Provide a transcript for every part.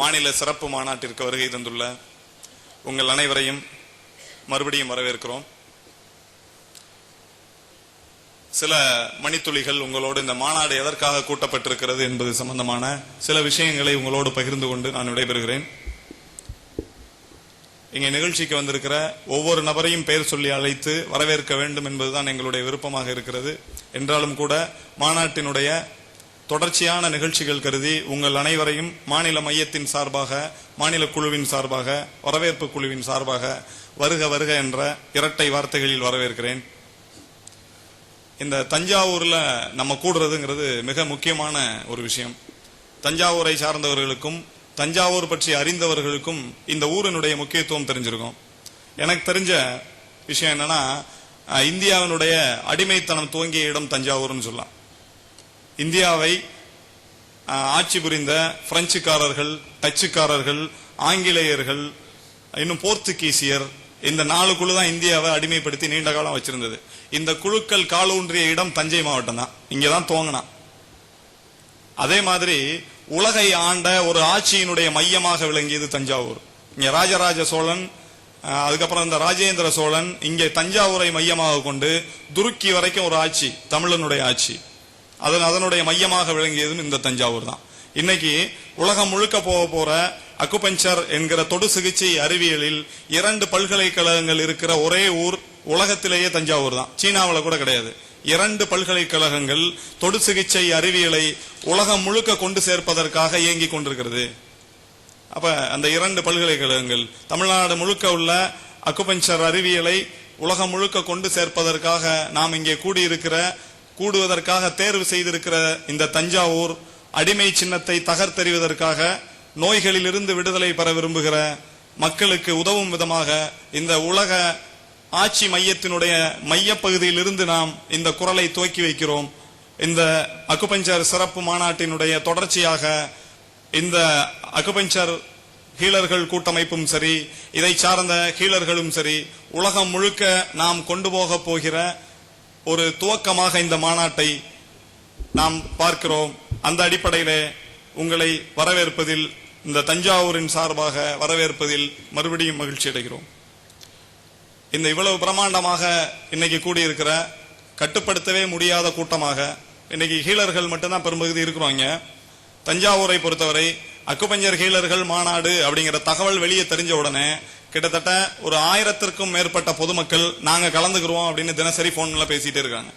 மாநில சிறப்பு மாநாட்டிற்கு வருகை தந்துள்ள உங்கள் அனைவரையும் மறுபடியும் வரவேற்கிறோம். சில மணித்துளிகள் உங்களோடு இந்த மாநாடு எதற்காக கூட்டப்பட்டிருக்கிறது என்பது சம்பந்தமான சில விஷயங்களை உங்களோடு பகிர்ந்து கொண்டு நான் விடைபெறுகிறேன். இங்கே நிகழ்ச்சிக்கு வந்திருக்கிற ஒவ்வொரு நபரையும் பெயர் சொல்லி அழைத்து வரவேற்க வேண்டும் என்பதுதான் எங்களுடைய விருப்பமாக இருக்கிறது. என்றாலும் கூட மாநாட்டினுடைய தொடர்ச்சியான நிகழ்ச்சிகள் கருதி உங்கள் அனைவரையும் மாநில மையத்தின் சார்பாக மாநில குழுவின் சார்பாக வரவேற்பு குழுவின் சார்பாக வருக வருக என்ற இரட்டை வார்த்தைகளில் வரவேற்கிறேன். இந்த தஞ்சாவூர்ல நம்ம கூடுறதுங்கிறது மிக முக்கியமான ஒரு விஷயம். தஞ்சாவூரை சார்ந்தவர்களுக்கும் தஞ்சாவூர் பற்றி அறிந்தவர்களுக்கும் இந்த ஊரினுடைய முக்கியத்துவம் தெரிஞ்சிருக்கும். எனக்கு தெரிஞ்ச விஷயம் என்னன்னா இந்தியாவினுடைய அடிமைத்தனம் துவங்கிய இடம் தஞ்சாவூர்னு சொல்லலாம். இந்தியாவை ஆட்சி புரிந்த பிரெஞ்சுக்காரர்கள் டச்சுக்காரர்கள் ஆங்கிலேயர்கள் இன்னும் போர்த்துகீசியர் இந்த நாலு குழு தான் இந்தியாவை அடிமைப்படுத்தி நீண்ட காலம் வச்சிருந்தது. இந்த குழுக்கள் காலூன்றிய இடம் தஞ்சை மாவட்டம் தான். இங்கதான் துவங்கினான். அதே மாதிரி உலகை ஆண்ட ஒரு ஆட்சியினுடைய மையமாக விளங்கியது தஞ்சாவூர். இங்க ராஜராஜ சோழன் அதுக்கப்புறம் இந்த ராஜேந்திர சோழன் இங்கே தஞ்சாவூரை மையமாக கொண்டு துருக்கி வரைக்கும் ஒரு ஆட்சி தமிழனுடைய ஆட்சி. அதன் அதனுடைய மையமாக விளங்கியதும் இந்த தஞ்சாவூர் தான். இன்னைக்கு உலகம் முழுக்க போக போற அக்குபஞ்சர் என்கிற தொடு சிகிச்சை அறிவியலில் இரண்டு பல்கலைக்கழகங்கள் இருக்கிற ஒரே ஊர் உலகத்திலேயே தஞ்சாவூர் தான். சீனாவில் கூட கிடையாது. இரண்டு பல்கலைக்கழகங்கள் தொடு சிகிச்சை அறிவியலை உலகம் முழுக்க கொண்டு சேர்ப்பதற்காக இயங்கிக் கொண்டிருக்கிறது. அப்ப அந்த இரண்டு பல்கலைக்கழகங்கள் தமிழ்நாடு முழுக்க உள்ள அக்குபஞ்சர் அறிவியலை உலகம் முழுக்க கொண்டு சேர்ப்பதற்காக நாம் இங்கே கூடியிருக்கிற கூடுவதற்காக தேர்வு செய்திருக்கிற இந்த தஞ்சாவூர் அடிமை சின்னத்தை தகர்த்தெறிவதற்காக நோய்களிலிருந்து விடுதலை பெற விரும்புகிற மக்களுக்கு உதவும் விதமாக இந்த உலக ஆட்சி மையத்தினுடைய மையப்பகுதியிலிருந்து நாம் இந்த குரலை துவக்கி வைக்கிறோம். இந்த அக்குபஞ்சர் சிறப்பு மாநாட்டினுடைய தொடர்ச்சியாக இந்த அக்குபஞ்சர் ஹீலர்கள் கூட்டமைப்பும் சரி இதை சார்ந்த ஹீலர்களும் சரி உலகம் முழுக்க நாம் கொண்டு போக போகிற ஒரு துவக்கமாக இந்த மாநாட்டை நாம் பார்க்கிறோம். அந்த அடிப்படையிலே உங்களை வரவேற்பதில் இந்த தஞ்சாவூரின் சார்பாக வரவேற்பதில் மறுபடியும் மகிழ்ச்சி அடைகிறோம். இந்த இவ்வளவு பிரமாண்டமாக இன்னைக்கு கூடியிருக்கிற கட்டுப்படுத்தவே முடியாத கூட்டமாக இன்னைக்கு ஹீலர்கள் மட்டும்தான் பெரும்பகுதி இருக்கிறோம் தஞ்சாவூரை பொறுத்தவரை அக்குபஞ்சர் ஹீலர்கள் மாநாடு அப்படிங்கிற தகவல் வெளியே தெரிஞ்ச உடனே கிட்டத்தட்ட ஒரு ஆயிரத்திற்கும் மேற்பட்ட பொதுமக்கள் நாங்க கலந்துக்கிறோம் அப்படின்னு தினசரி போன்ல பேசிட்டு இருக்காங்க.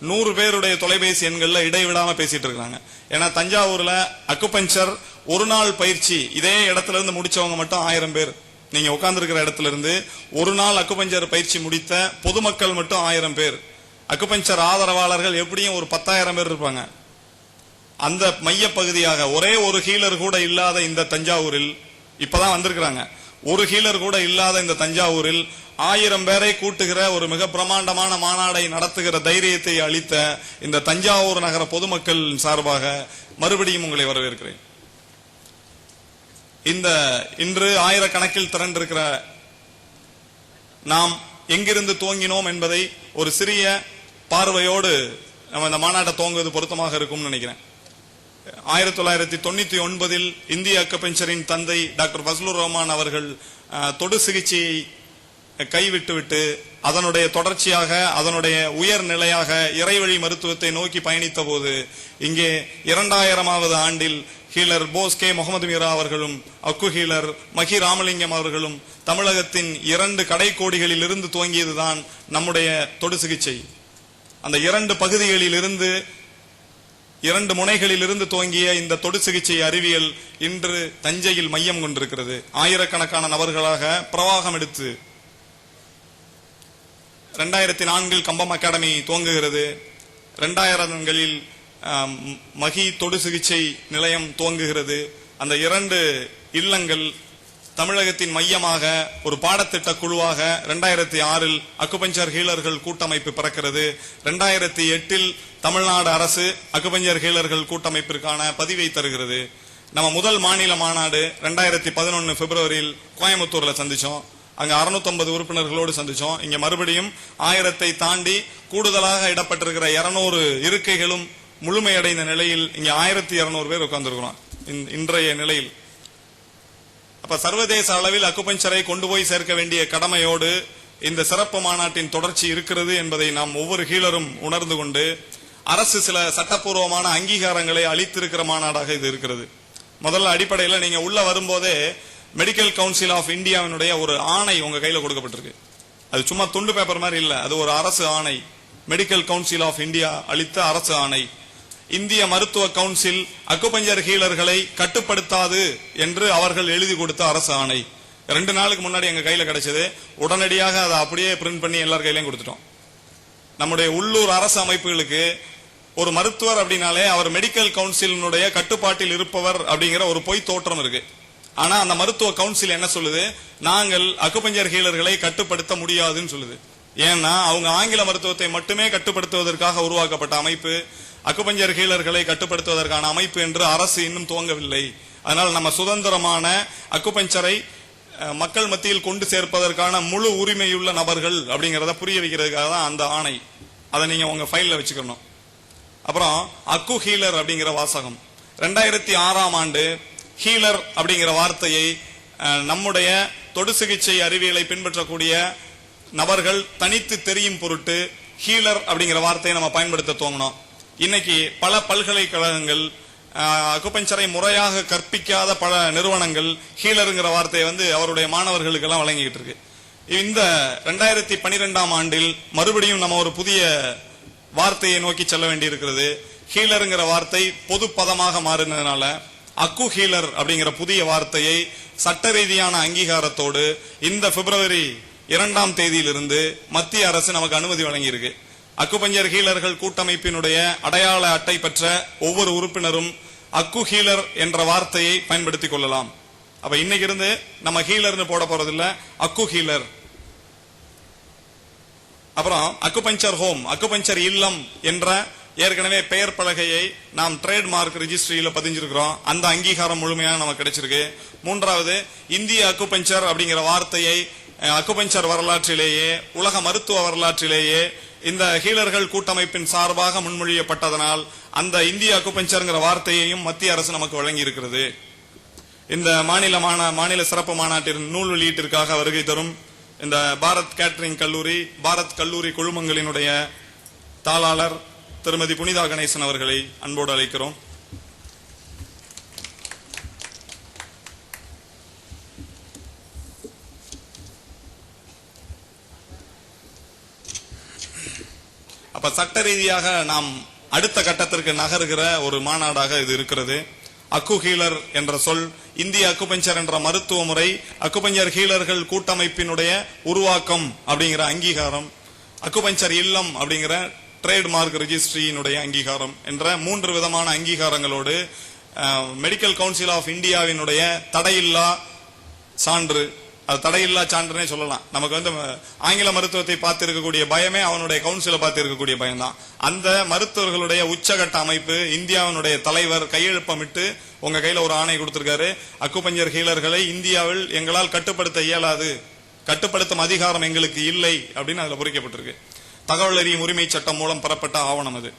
நூறு பேருடைய தொலைபேசி எண்கள்ல இடைவிடாம பேசிட்டு இருக்காங்க. ஏன்னா தஞ்சாவூர்ல அக்குபஞ்சர் ஒரு நாள் பயிற்சி இதே இடத்துல இருந்து முடிச்சவங்க மட்டும் ஆயிரம் பேர். நீங்க உட்கார்ந்துருக்கிற இடத்துல இருந்து ஒரு நாள் அக்குபஞ்சர் பயிற்சி முடித்த பொதுமக்கள் மட்டும் ஆயிரம் பேர். அக்குபஞ்சர் ஆதரவாளர்கள் எப்படியும் ஒரு பத்தாயிரம் பேர் இருப்பாங்க. அந்த மைய பகுதியாக ஒரே ஒரு ஹீலர் கூட இல்லாத இந்த தஞ்சாவூரில் இப்பதான் வந்திருக்கிறாங்க. ஒரு ஹீலர் கூட இல்லாத இந்த தஞ்சாவூரில் ஆயிரம் பேரை கூட்டுகிற ஒரு மிக பிரமாண்டமான மாநாடை நடத்துகிற தைரியத்தை அளித்த இந்த தஞ்சாவூர் நகர பொதுமக்கள் சார்பாக மறுபடியும் உங்களை வரவேற்கிறேன். இந்த இன்று ஆயிரக்கணக்கில் திரண்டிருக்கிற நாம் எங்கிருந்து துவங்கினோம் என்பதை ஒரு சிறிய பார்வையோடு நம்ம இந்த மாநாட்டை துவங்குவது பொருத்தமாக இருக்கும்னு நினைக்கிறேன். ஆயிரத்தி தொள்ளாயிரத்தி தொண்ணூத்தி ஒன்பதில் இந்திய அக்கபெஞ்சரின் தந்தை டாக்டர் ஃபஸ்லுர் ரஹ்மான் அவர்கள் தொடு சிகிச்சையை கைவிட்டுவிட்டு அதனுடைய தொடர்ச்சியாக அதனுடைய உயர் நிலையாக இறைவழி மருத்துவத்தை நோக்கி பயணித்த போது இங்கே இரண்டாயிரமாவது ஆண்டில் ஹீலர் போஸ் கே. முகமது மீரா அவர்களும் அக்கு ஹீலர் மகி ராமலிங்கம் அவர்களும் தமிழகத்தின் இரண்டு கடைக்கோடிகளில் இருந்து துவங்கியதுதான் நம்முடைய தொடு சிகிச்சை. அந்த இரண்டு பகுதிகளில் இருந்து இரண்டு முனைகளில் இருந்து துவங்கிய இந்த தொடு சிகிச்சை அறிவியல் இன்று தஞ்சையில் மையம் கொண்டிருக்கிறது. ஆயிரக்கணக்கான நபர்களாக பிரவாகம் எடுத்து ரெண்டாயிரத்தி நான்கில் கம்பம் அகாடமி துவங்குகிறது. ரெண்டாயிரங்களில் மகி தொடு சிகிச்சை நிலையம் துவங்குகிறது. அந்த இரண்டு இல்லங்கள் தமிழகத்தின் மையமாக ஒரு பாடத்திட்ட குழுவாக ரெண்டாயிரத்தி ஆறில் அக்குபஞ்சர் ஹீலர்கள் கூட்டமைப்பு பிறக்கிறது. ரெண்டாயிரத்தி எட்டில் தமிழ்நாடு அரசு அக்குபஞ்சர் ஹீலர்கள் கூட்டமைப்பிற்கான பதிவை தருகிறது. நம்ம முதல் மாநில மாநாடு ரெண்டாயிரத்தி பதினொன்று பிப்ரவரியில் கோயம்புத்தூர்ல சந்திச்சோம். அங்க 650 உறுப்பினர்களோடு சந்திச்சோம். இங்க மறுபடியும் ஆயிரத்தை தாண்டி கூடுதலாக இடப்பட்டிருக்கிற இருநூறு இருக்கைகளும் முழுமையடைந்த நிலையில் இங்க ஆயிரத்தி இருநூறு பேர் உட்கார்ந்துருக்கிறோம். இன்றைய நிலையில். அப்ப சர்வதேச அளவில் அக்குபஞ்சரை கொண்டு போய் சேர்க்க வேண்டிய கடமையோடு இந்த சிறப்பு மாநாட்டின் தொடர்ச்சி இருக்கிறது என்பதை நாம் ஒவ்வொரு கீழரும் உணர்ந்து கொண்டு அரசு சில சட்டப்பூர்வமான அங்கீகாரங்களை அளித்திருக்கிற மாநாடாக இது இருக்கிறது. முதல்ல அடிப்படையில் நீங்க உள்ள வரும்போதே மெடிக்கல் கவுன்சில் ஆஃப் இந்தியாவினுடைய ஒரு ஆணை உங்க கையில கொடுக்கப்பட்டிருக்கு. அது சும்மா துண்டு பேப்பர் மாதிரி இல்லை அது ஒரு அரசு ஆணை. மெடிக்கல் கவுன்சில் ஆஃப் இந்தியா அளித்த அரசு ஆணை. இந்திய மருத்துவ கவுன்சில் அக்குபஞ்சர் ஹீலர்களை கட்டுப்படுத்தாது என்று அவர்கள் எழுதி கொடுத்த அரசு ஆணை. ரெண்டு நாளுக்கு முன்னாடி எங்க கையில கிடைச்சது. உடனடியாக அதை அப்படியே பிரிண்ட் பண்ணி எல்லார் கையிலையும் கொடுத்துட்டோம். நம்முடைய உள்ளூர் அரசு அமைப்புகளுக்கு ஒரு மருத்துவர் அப்படின்னாலே அவர் மெடிக்கல் கவுன்சிலினுடைய கட்டுப்பாட்டில் இருப்பவர் அப்படிங்கிற ஒரு பொய் தோற்றம் இருக்கு. ஆனா அந்த மருத்துவ கவுன்சில் என்ன சொல்லுது? நாங்கள் அக்குபஞ்சர் ஹீலர்களை கட்டுப்படுத்த முடியாதுன்னு சொல்லுது. ஏன்னா அவங்க ஆங்கில மருத்துவத்தை மட்டுமே கட்டுப்படுத்துவதற்காக உருவாக்கப்பட்ட அமைப்பு. அக்குபஞ்சர் ஹீலர்களை கட்டுப்படுத்துவதற்கான அமைப்பு என்று அரசு இன்னும் துவங்கவில்லை. அதனால் நம்ம சுதந்திரமான அக்குபஞ்சரை மக்கள் மத்தியில் கொண்டு சேர்ப்பதற்கான முழு உரிமையுள்ள நபர்கள் அப்படிங்கிறத புரிய வைக்கிறதுக்காக தான் அந்த ஆணை. அதை நீங்க உங்க ஃபைல்ல வச்சுக்கணும். அப்புறம் அக்கு ஹீலர் அப்படிங்கிற வாசகம். ரெண்டாயிரத்தி ஆறாம் ஆண்டு ஹீலர் அப்படிங்கிற வார்த்தையை நம்முடைய தொடு சிகிச்சை அறிவியலை பின்பற்றக்கூடிய நபர்கள் தனித்து தெரியும் பொருட்டு ஹீலர் அப்படிங்கிற வார்த்தையை நம்ம பயன்படுத்த துவங்கினோம். இன்னைக்கு பல பல்கலைக்கழகங்கள் அக்குபஞ்சரை முறையாக கற்பிக்காத பல நிறுவனங்கள் ஹீலருங்கிற வார்த்தையை வந்து அவருடைய மாணவர்களுக்கு எல்லாம் வழங்கிக்கிட்டு இருக்கு. இந்த ரெண்டாயிரத்தி பனிரெண்டாம் ஆண்டில் மறுபடியும் நம்ம ஒரு புதிய வார்த்தையை நோக்கி செல்ல வேண்டியிருக்கிறது. ஹீலருங்கிற வார்த்தை பொது பதமாக மாறினதுனால அக்கு ஹீலர் அப்படிங்கிற புதிய வார்த்தையை சட்ட ரீதியான அங்கீகாரத்தோடு இந்த பிப்ரவரி இரண்டாம் தேதியிலிருந்து மத்திய அரசு நமக்கு அனுமதி வழங்கியிருக்கு. அக்குபஞ்சர் ஹீலர்கள் கூட்டமைப்பினுடைய அடையாள அட்டை பெற்ற ஒவ்வொரு உறுப்பினரும் அக்கு ஹீலர் என்ற வார்த்தையை பயன்படுத்திக் கொள்ளலாம். அப்ப இன்னைக்கு இருந்து நம்ம ஹீலர்னு போட போறதில்ல அக்கு ஹீலர். அப்புறம் அக்குபஞ்சர் ஹோம் அக்குபஞ்சர் இல்லம் என்ற ஏற்கனவே பெயர் பலகையை நாம் ட்ரேட்மார்க் ரிஜிஸ்ட்ரியில பதிஞ்சிருக்கிறோம். அந்த அங்கீகாரம் முழுமையாக நமக்கு கிடைச்சிருக்கு. மூன்றாவது இந்திய அக்குபஞ்சர் அப்படிங்கிற வார்த்தையை அக்குபஞ்சர் வரலாற்றிலேயே உலக மருத்துவ வரலாற்றிலேயே இந்த ஹீலர்கள் கூட்டமைப்பின் சார்பாக முன்மொழியப்பட்டதனால் அந்த இந்திய அக்குபஞ்சர்ங்கிற வார்த்தையையும் மத்திய அரசு நமக்கு வழங்கி இருக்கிறது இந்த மாநில மாநா- மாநில சிறப்பு மாநாட்டின் நூல் வெளியீட்டிற்காக வருகை தரும் இந்த பாரத் கேட்டரிங் கல்லூரி பாரத் கல்லூரி குழுமங்களினுடைய தாளாளர் திருமதி புனிதா கணேசன் அவர்களை அன்போடு அழைக்கிறோம். அப்ப சட்ட ரீதியாக நாம் அடுத்த கட்டத்திற்கு நகருகிற ஒரு மாநாடாக இது இருக்கிறது. அக்கு ஹீலர் என்ற சொல் இந்திய அக்குபஞ்சர் என்ற மருத்துவ முறை அக்குபஞ்சர் ஹீலர்கள் கூட்டமைப்பினுடைய உருவாக்கம் அப்படிங்கிற அங்கீகாரம் அக்குபஞ்சர் இல்லம் அப்படிங்கிற ட்ரேட்மார்க் ரிஜிஸ்ட்ரியினுடைய அங்கீகாரம் என்ற மூன்று விதமான அங்கீகாரங்களோடு மெடிக்கல் கவுன்சில் ஆஃப் இந்தியாவினுடைய தடையில்லா சான்று அது தடையில்லா சான்றுனே சொல்லலாம். நமக்கு வந்து ஆங்கில மருத்துவத்தை பார்த்து இருக்கக்கூடிய பயமே அவனுடைய கவுன்சிலை பார்த்து இருக்கக்கூடிய பயம்தான். அந்த மருத்துவர்களுடைய உச்சகட்ட அமைப்பு இந்தியாவினுடைய தலைவர் கையெழுப்பமிட்டு உங்க கையில ஒரு ஆணை கொடுத்திருக்காரு. அக்குபஞ்சர் ஹீலர்களை இந்தியாவில் எங்களால் கட்டுப்படுத்த இயலாது. கட்டுப்படுத்தும் அதிகாரம் எங்களுக்கு இல்லை அப்படின்னு அதுல பொறிக்கப்பட்டிருக்கு. தகவல் அறியும் உரிமை சட்டம் மூலம் பெறப்பட்ட ஆவணம் அது.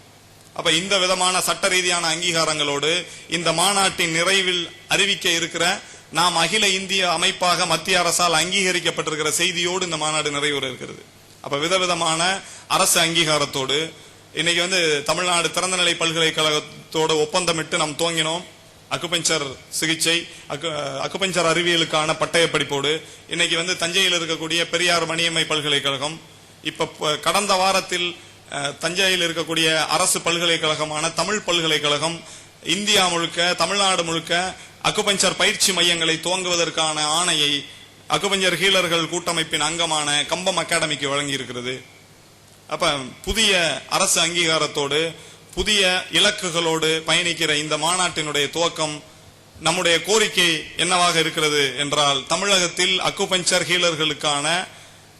அப்ப இந்த விதமான சட்ட ரீதியான அங்கீகாரங்களோடு இந்த மாநாட்டின் நிறைவில் அறிவிக்க இருக்கிற நாம் அகில இந்திய அமைப்பாக மத்திய அரசால் அங்கீகரிக்கப்பட்டிருக்கிற செய்தியோடு இந்த மாநாடு நிறைவேற இருக்கிறது. அப்ப விதவிதமான அரசு அங்கீகாரத்தோடு இன்னைக்கு வந்து தமிழ்நாடு திறந்தநிலை பல்கலைக்கழகத்தோட ஒப்பந்தமிட்டு நாம் துவங்கினோம். அக்குபஞ்சர் சிகிச்சை அக்கு- அக்குபஞ்சர் அறிவியலுக்கான பட்டய படிப்போடு இன்னைக்கு வந்து தஞ்சையில் இருக்கக்கூடிய பெரியார் மணியம்மை பல்கலைக்கழகம் இப்ப கடந்த வாரத்தில் தஞ்சையில் இருக்கக்கூடிய அரசு பல்கலைக்கழகமான தமிழ் பல்கலைக்கழகம் இந்தியா முழுக்க தமிழ்நாடு முழுக்க அக்குபஞ்சர் பயிற்சி மையங்களை துவங்குவதற்கான ஆணையை அக்குபஞ்சர் ஹீலர்கள் கூட்டமைப்பின் அங்கமான கம்பம் அகாடமிக்கு வழங்கி இருக்கிறது அப்ப புதிய அரசு அங்கீகாரத்தோடு புதிய இலக்குகளோடு பயணிக்கிற இந்த மாநாட்டினுடைய துவக்கம் நம்முடைய கோரிக்கை என்னவாக இருக்கிறது என்றால் தமிழகத்தில் அக்குபஞ்சர் ஹீலர்களுக்கான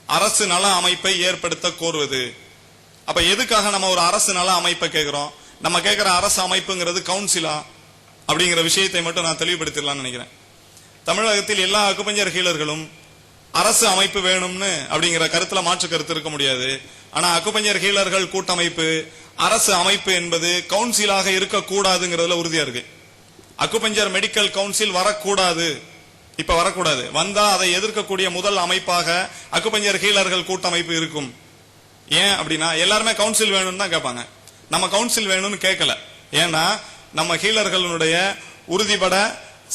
அரசு நல அமைப்பை ஏற்படுத்த கோருவது. அப்ப எதுக்காக நம்ம ஒரு அரசு நல அமைப்பை கேட்கிறோம்? நம்ம கேட்கிற அரசு அமைப்புங்கிறது கவுன்சிலா? அப்படிங்கிற விஷயத்தை மட்டும் நான் தெளிவுபடுத்திடலாம்னு நினைக்கிறேன். தமிழகத்தில் எல்லா அக்குபஞ்சர் ஹீலர்களும் அரசு அமைப்பு வேணும்னு அப்படிங்கிற கருத்துல மாற்று கருத்து இருக்க முடியாது. ஆனா அக்குபஞ்சர் ஹீலர்கள் கூட்டமைப்பு அரசு அமைப்பு என்பது கவுன்சிலாக இருக்கக்கூடாதுங்கிறதுல உறுதியா இருக்கு. அக்குபஞ்சர் மெடிக்கல் கவுன்சில் வரக்கூடாது. இப்ப வரக்கூடாது. வந்தா அதை எதிர்க்கக்கூடிய முதல் அமைப்பாக அக்குபஞ்சர் ஹீலர்கள் கூட்டமைப்பு இருக்கும். ஏன் அப்படின்னா எல்லாருமே கவுன்சில் வேணும்னு தான் கேட்பாங்க. நம்ம கவுன்சில் வேணும்னு கேட்கல. ஏன்னா நம்ம ஹீலர்களுடைய உறுதிபட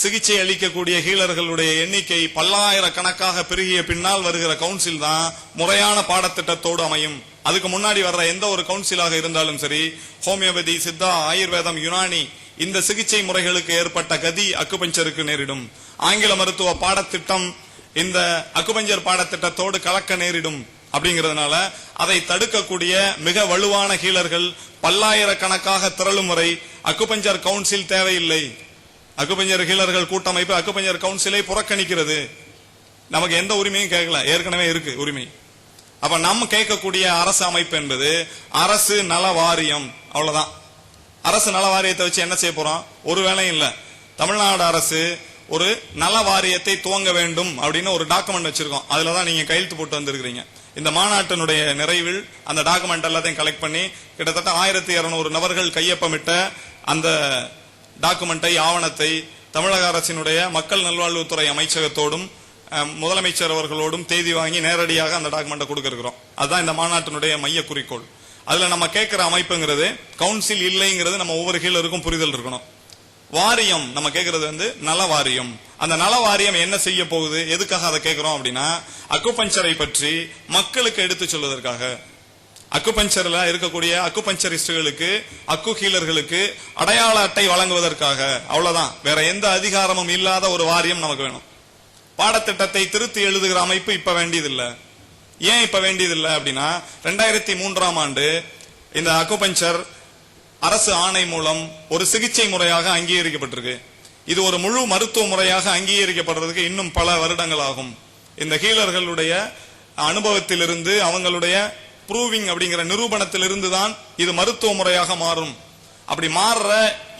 சிகிச்சை அளிக்கக்கூடிய ஹீலர்களுடைய எண்ணிக்கை பல்லாயிரக்கணக்காக பெருகிய பின்னால் வருகிற கவுன்சில் தான் முறையான பாடத்திட்டத்தோடு அமையும். அதுக்கு முன்னாடி வர்ற எந்த ஒரு கவுன்சிலாக இருந்தாலும் சரி ஹோமியோபதி சித்தா ஆயுர்வேதம் யுனானி இந்த சிகிச்சை முறைகளுக்கு ஏற்பட்ட கதி அக்குபஞ்சருக்கு நேரிடும். ஆங்கில மருத்துவ பாடத்திட்டம் இந்த அக்குபஞ்சர் பாடத்திட்டத்தோடு கலக்க நேரிடும் அப்படிங்கிறதுனால அதை தடுக்கக்கூடிய மிக வலுவான ஹீலர்கள் பல்லாயிரக்கணக்காக திரளும் வரை அக்குபஞ்சர் கவுன்சில் தேவையில்லை. அக்குபஞ்சர் ஹீலர்கள் கூட்டமைப்பு அக்குபஞ்சர் கவுன்சிலை புறக்கணிக்கிறது. நமக்கு எந்த உரிமையும் கேட்கல. ஏற்கனவே இருக்கு உரிமை. அப்ப நம்ம கேட்கக்கூடிய அரசு அமைப்பு என்பது அரசு நல வாரியம். அவ்வளவுதான். அரசு நல வாரியத்தை வச்சு என்ன செய்ய போறோம்? ஒரு வேலையும் இல்ல. தமிழ்நாடு அரசு ஒரு நல வாரியத்தை துவங்க வேண்டும் அப்படின்னு ஒரு டாக்குமெண்ட் வச்சிருக்கோம். அதுலதான் நீங்க கையெழுத்து போட்டு வந்திருக்கிறீங்க. இந்த மாநாட்டினுடைய நிறைவில் அந்த டாக்குமெண்ட் எல்லாத்தையும் கலெக்ட் பண்ணி கிட்டத்தட்ட ஆயிரத்தி இருநூறு நபர்கள் கையொப்பமிட்ட அந்த டாக்குமெண்ட்டை ஆவணத்தை தமிழக அரசினுடைய மக்கள் நல்வாழ்வுத்துறை அமைச்சகத்தோடும் முதலமைச்சர் அவர்களோடும் தேதி வாங்கி நேரடியாக அந்த டாக்குமெண்ட்டை கொடுக்க அதுதான் இந்த மாநாட்டினுடைய மைய குறிக்கோள் அதுல நம்ம கேட்கிற அமைப்புங்கிறது கவுன்சில் இல்லைங்கிறது நம்ம ஒவ்வொரு கீழருக்கும் புரிதல் இருக்கணும். வாரியம் நம்ம கேட்கறது வந்து நல வாரியம் அந்த நல வாரியம் என்ன செய்ய போகுது? எதுக்காக அதை கேட்கிறோம் அப்படின்னா அக்குபஞ்சரை பற்றி மக்களுக்கு எடுத்து சொல்வதற்காக. அக்குபஞ்சர்ல இருக்கக்கூடிய அக்குபஞ்சரிஸ்டுகளுக்கு அக்கு ஹீலர்களுக்கு அடையாள அட்டை வழங்குவதற்காக அவ்வளவுதான். வேற எந்த அதிகாரமும் இல்லாத ஒரு வாரியம் நமக்கு வேணும். பாடத்திட்டத்தை திருத்தி எழுதுகிற அமைப்பு இப்ப வேண்டியதில்லை. ஏன் இப்ப வேண்டியதில்லை அப்படின்னா ரெண்டாயிரத்தி மூன்றாம் ஆண்டு இந்த அக்குபஞ்சர் அரசு ஆணை மூலம் ஒரு சிகிச்சை முறையாக அங்கீகரிக்கப்பட்டிருக்கு. இது ஒரு முழு மருத்துவ முறையாக அங்கீகரிக்கப்படுறதுக்கு இன்னும் பல வருடங்கள் ஆகும். இந்த ஹீலர்களுடைய அனுபவத்திலிருந்து அவங்களுடைய ப்ரூவிங் அப்படிங்கிற நிரூபணத்திலிருந்து தான் இது மருத்துவ முறையாக மாறும். அப்படி மாறுற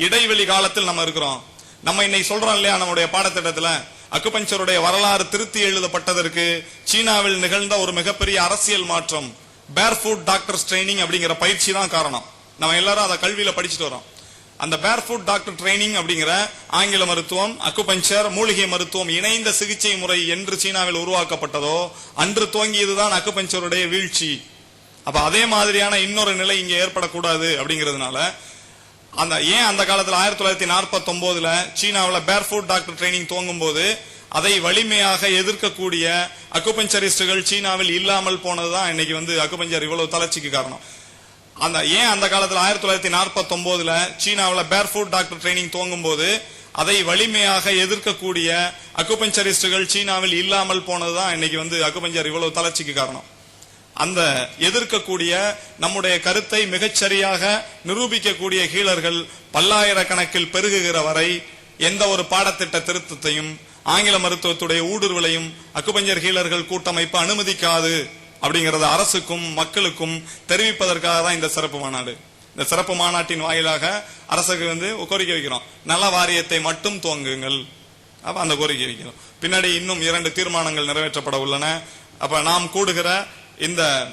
இடைவெளி காலத்தில் நம்ம இருக்கிறோம். நம்ம இன்னைக்கு சொல்றோம் இல்லையா நம்முடைய பாடத்திட்டத்துல? அக்குபஞ்சருடைய வரலாறு திருத்தி எழுதப்பட்டதற்கு சீனாவில் நிகழ்ந்த ஒரு மிகப்பெரிய அரசியல் மாற்றம் பேர்ஃபுட் டாக்டர்ஸ் ட்ரைனிங் அப்படிங்கிற பயிற்சி தான் காரணம். நம்ம எல்லாரும் அதை கல்வியில படிச்சுட்டு வரோம் அந்த பேர்ஃபுட் டாக்டர் ட்ரைனிங் அப்படிங்கிற ஆங்கில மருத்துவம் அக்குபஞ்சர் மூலிகை மருத்துவம் இணைந்த சிகிச்சை முறை என்று சீனாவில் உருவாக்கப்பட்டதோ அன்று துவங்கியதுதான் அக்குபஞ்சருடைய வீழ்ச்சி. அப்ப அதே மாதிரியான இன்னொரு நிலை இங்க ஏற்படக்கூடாது அப்படிங்கிறதுனால அந்த ஏன் அந்த காலத்துல ஆயிரத்தி தொள்ளாயிரத்தி நாற்பத்தி ஒன்பதுல சீனாவில் பேர்ஃபுட் டாக்டர் ட்ரைனிங் துவங்கும் போது அதை வலிமையாக எதிர்க்கக்கூடிய அக்குபஞ்சரிஸ்டுகள் சீனாவில் இல்லாமல் போனதுதான் இன்னைக்கு வந்து அக்குபஞ்சர் இவ்வளவு தளர்ச்சிக்கு காரணம். அந்த ஏன் அந்த காலத்துல ஆயிரத்தி தொள்ளாயிரத்தி நாற்பத்தி ஒன்பதுல சீனாவில் பேர்ஃபுட் டாக்டர் ட்ரைனிங் துவங்கும் போது அதை வலிமையாக எதிர்க்கக்கூடிய அக்குபஞ்சரிஸ்டுகள் சீனாவில் இல்லாமல் போனதுதான் இன்னைக்கு வந்து அக்குபஞ்சர் இவ்வளவு தளர்ச்சிக்கு காரணம். அந்த எதிர்க்கக்கூடிய நம்முடைய கருத்தை மிகச்சரியாக நிரூபிக்கக்கூடிய கீழர்கள் பல்லாயிரக்கணக்கில் பெருகுகிற வரை எந்த ஒரு பாடத்திட்ட திருத்தத்தையும் ஆங்கில மருத்துவத்துடைய ஊடுருவலையும் அக்குபஞ்சர் ஹீலர்கள் கூட்டமைப்பு அனுமதிக்காது அப்படிங்கறத அரசுக்கும் மக்களுக்கும் தெரிவிப்பதற்காக தான் இந்த சிறப்பு மாநாடு. இந்த சிறப்பு மாநாட்டின் வாயிலாக அரசுக்கு வந்து கோரிக்கை வைக்கிறோம். நல வாரியத்தை மட்டும் துவங்குங்கள். அப்ப அந்த கோரிக்கை வைக்கிறோம். பின்னாடி இன்னும் இரண்டு தீர்மானங்கள் நிறைவேற்றப்பட உள்ளன. அப்ப நாம் கூடுகிற இந்த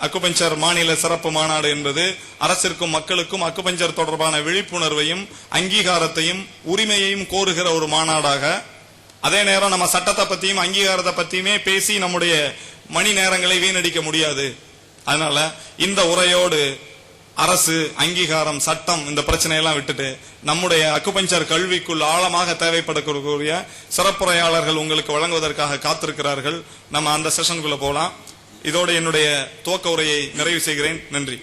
அக்குபஞ்சர் மாநில சிறப்பு மாநாடு என்பது அரசிற்கும் மக்களுக்கும் அக்குபஞ்சர் தொடர்பான விழிப்புணர்வையும் அங்கீகாரத்தையும் உரிமையையும் கோருகிற ஒரு மாநாடாக. அதே நேரம் நம்ம சட்டத்தை பத்தியும் அங்கீகாரத்தை பத்தியுமே பேசி நம்முடைய மணி நேரங்களை வீணடிக்க முடியாது. அதனால இந்த உரையோடு அரசு அங்கீகாரம் சட்டம் இந்த பிரச்சனையெல்லாம் விட்டுட்டு நம்முடைய அக்குபஞ்சர் கல்விக்குள் ஆழமாக தேவைப்படக்கூடிய சிறப்புரையாளர்கள் உங்களுக்கு வழங்குவதற்காக காத்திருக்கிறார்கள். நம்ம அந்த செஷனுக்குள்ள போலாம். இதோடு என்னுடைய துவக்க உரையை நிறைவு செய்கிறேன். நன்றி.